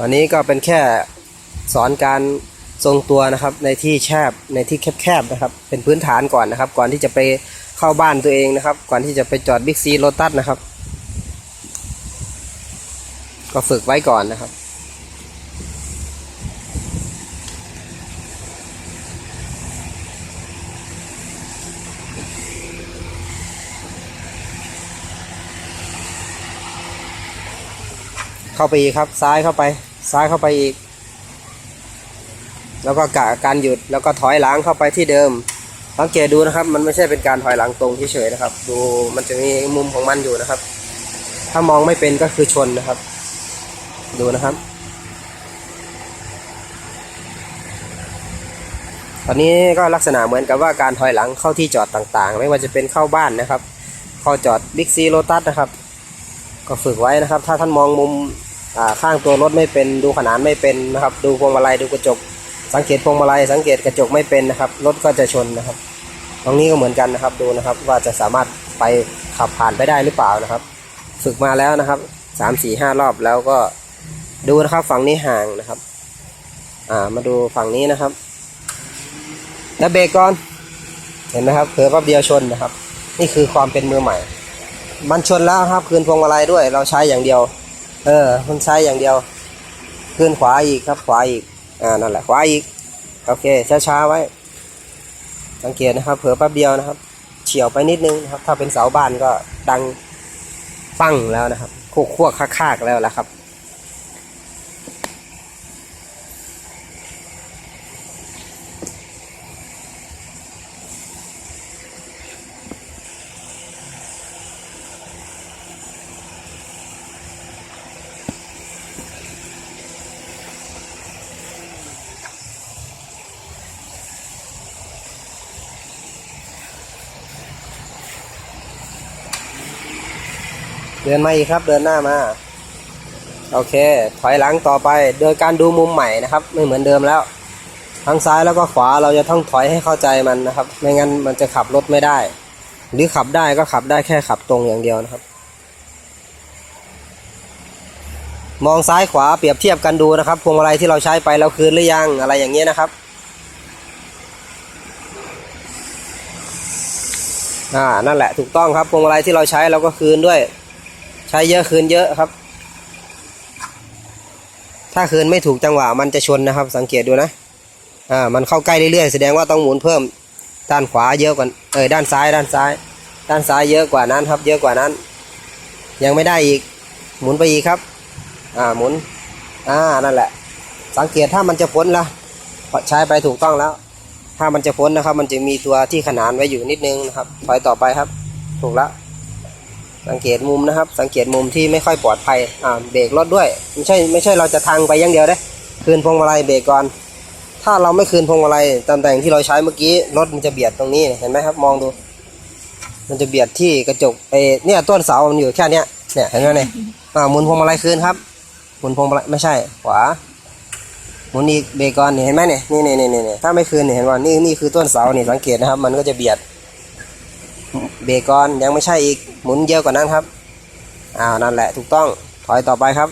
อันนี้ก็เป็นแค่สอนการทรงตัวนะครับในที่แคบในที่แคบๆนะครับ เป็นพื้นฐานก่อนนะครับ ก่อนที่จะไปเข้าบ้านตัวเองนะครับ ก่อนที่จะไปจอดบิ๊กซีโรตัสนะครับ ก็ฝึกไว้ก่อนนะครับ เข้าไปอีกครับ ซ้ายเข้าไป ซ้ายเข้าไปอีก แล้วก็กะการหยุดแล้วก็ถอยหลังเข้าไปที่เดิม สังเกตดูนะครับ มันไม่ใช่เป็นการถอยหลังตรงเฉยๆนะครับ ดูมันจะมีมุมของมันอยู่นะครับ ถ้ามองไม่เป็นก็คือชนนะครับ ดูนะครับตอนนี้ก็ลักษณะเหมือนกับว่าการถอยหลังเข้าที่จอดต่างๆ ไม่ว่าจะเป็นเข้าบ้านนะครับ เข้าจอดบิ๊กซีโ t ตัสนะครับ ก็ฝึกไว้นะครับ ถ้าท่านมองมุม ข้างตัวรถไม่เป็นดูขนานไม่เป็นนะครับ ดูพวงมาลัยดูกระจก สังเกตพวงมาลัยสังเกตกระจกไม่เป็นนะครับ รถก็จะชนนะครับ ตรงนี้ก็เหมือนกันนะครับดูนะครับว่าจะสามารถไปขับผ่านไปได้หรือเปล่านะครับ ฝึกมาแล้วนะครับสามสี่ห้ารอบแล้วก็ดูนะครับฝั่งนี้ห่างนะครับ อ่ามาดูฝั่งนี้นะครับแล้วเบรกก่อนเห็นไหมครับเผลอแป๊บเดียวชนนะครับ นี่คือความเป็นมือใหม่ มันชนแล้วครับคืนพวงมาลัยด้วย เราใช้อย่างเดียว เออมันใช้อย่างเดียวคืนขวาอีกครับขวาอีกอ่านั่นแหละขวาอีกโอเคช้าๆไว้ สังเกตนะครับ เผื่อแป๊บเดียวนะครับ เฉียวไปนิดนึงนะครับ ถ้าเป็นเสาบ้านก็ดังปั้งแล้วนะครับคุกควกคากๆแล้วละครับ เดินมาอีกครับ เดินหน้ามา โอเค ถอยหลังต่อไป โดยการดูมุมใหม่นะครับ ไม่เหมือนเดิมแล้วทางซ้ายแล้วก็ขวาเราจะต้องถอยให้เข้าใจมันนะครับ ไม่งั้นมันจะขับรถไม่ได้ หรือขับได้ก็ขับได้แค่ขับตรงอย่างเดียวนะครับ มองซ้ายขวาเปรียบเทียบกันดูนะครับพวงมาลัยที่เราใช้ไปเราคืนหรือยังอะไรอย่างเงี้ยนะครับอ่านั่นแหละถูกต้องครับพวงมาลัยที่เราใช้เราก็คืนด้วย ช้เยอะคืนเยอะครับ ถ้าคืนไม่ถูกจังหวะมันจะชนนะครับ สังเกตดูนะ อ่า มันเข้าใกล้เรื่อยๆ แสดงว่าต้องหมุนเพิ่ม ด้านขวาเยอะกว่า เออด้านซ้ายด้านซ้าย ด้านซ้ายเยอะกว่านั้นครับ เยอะกว่านั้น ยังไม่ได้อีก หมุนไปอีกครับ อ่า หมุน อ่า นั่นแหละ สังเกตถ้ามันจะพ้นละใช้ไปถูกต้องแล้ว ถ้ามันจะพ้นนะครับ มันจะมีตัวที่ขนานไว้อยู่นิดนึงนะครับ ถอยต่อไปครับ ถูกแล้ว สังเกตมุมนะครับ สังเกตมุมที่ไม่ค่อยปลอดภัยอ่าเบรกรถด้วย ไม่ใช่ไม่ใช่เราจะทางไปอย่างเดียวได้คืนพวงมาลัยเบรกก่อน ถ้าเราไม่คืนพวงมาลัยตำแหน่งที่เราใช้เมื่อกี้รถมันจะเบียดตรงนี้เห็นไหมครับมองดู มันจะเบียดที่กระจกเออเนี่ยต้นเสามันอยู่แค่เนี้ยเนี่ยเห็นไหมเนี่ยอ่าหมุนพวงมาลัยคืนครับหมุนพวงมาลัยไม่ใช่ขวาหมุนอีกเบรกก่อนเห็นไหมเนี่ยนี่นี่นี่นี่ถ้าไม่คืนเนี่ยเห็นว่านี่นี่คือต้นเสานี่สังเกตนะครับ มันก็จะเบียด เบรกก่อนยังไม่ใช่อีกหมุนเยอะกว่านั้นครับอ้าวนั่นแหละถูกต้องถอยต่อไปครับ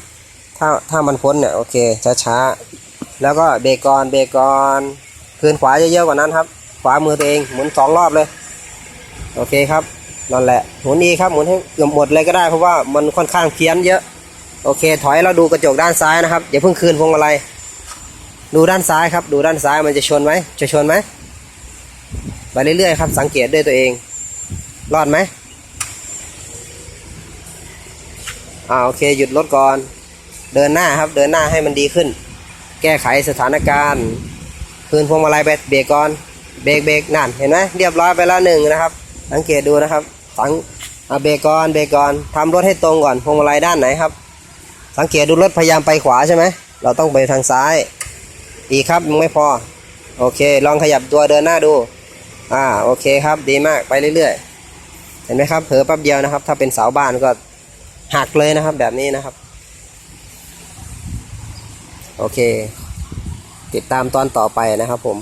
ถ้าถ้ามันพ้นเนี่ยโอเคช้าๆแล้วก็เบรกก่อนเบรกก่อนคืนขวาเยอะๆกว่านั้นครับ ขวามือตัวเองหมุนสองรอบเลยโอเคครับนั่นแหละหมุนอีครับหมุนให้เกือบหมดเลยก็ได้เพราะว่ามันค่อนข้างเพี้ยนเยอะโอเค ถอยแล้วดูกระจกด้านซ้ายนะครับอย่าเพิ่งคืนพวงมาลัยดูด้านซ้ายครับ ดูด้านซ้ายมันจะชนไหมจะชนไหมไปเรื่อยๆครับ สังเกตด้วยตัวเอง รอดไหมอ่าโอเคหยุดรถก่อน เดินหน้าครับ เดินหน้าให้มันดีขึ้น แก้ไขสถานการณ์ คืนพวงมาลัยไปเบรกก่อน เบรกเบรกนั่นเห็นไหมเรียบร้อยไปแล้วหนึ่งนะครับ สังเกตดูนะครับสังเบรกก่อนเบรกก่อนทำรถให้ตรงก่อนพวงมาลัยด้านไหนครับ สังเกตดูรถพยายามไปขวาใช่ไหมเราต้องไปทางซ้ายอีกครับยังไม่พอ โอเค ลองขยับตัวเดินหน้าดู อ่า โอเคครับ ดีมาก ไปเรื่อยๆ เห็นไหมครับเผลอแป๊บเดียวนะครับ ถ้าเป็นเสาบ้านก็หักเลยนะครับ แบบนี้นะครับ โอเค ติดตามตอนต่อไปนะครับผม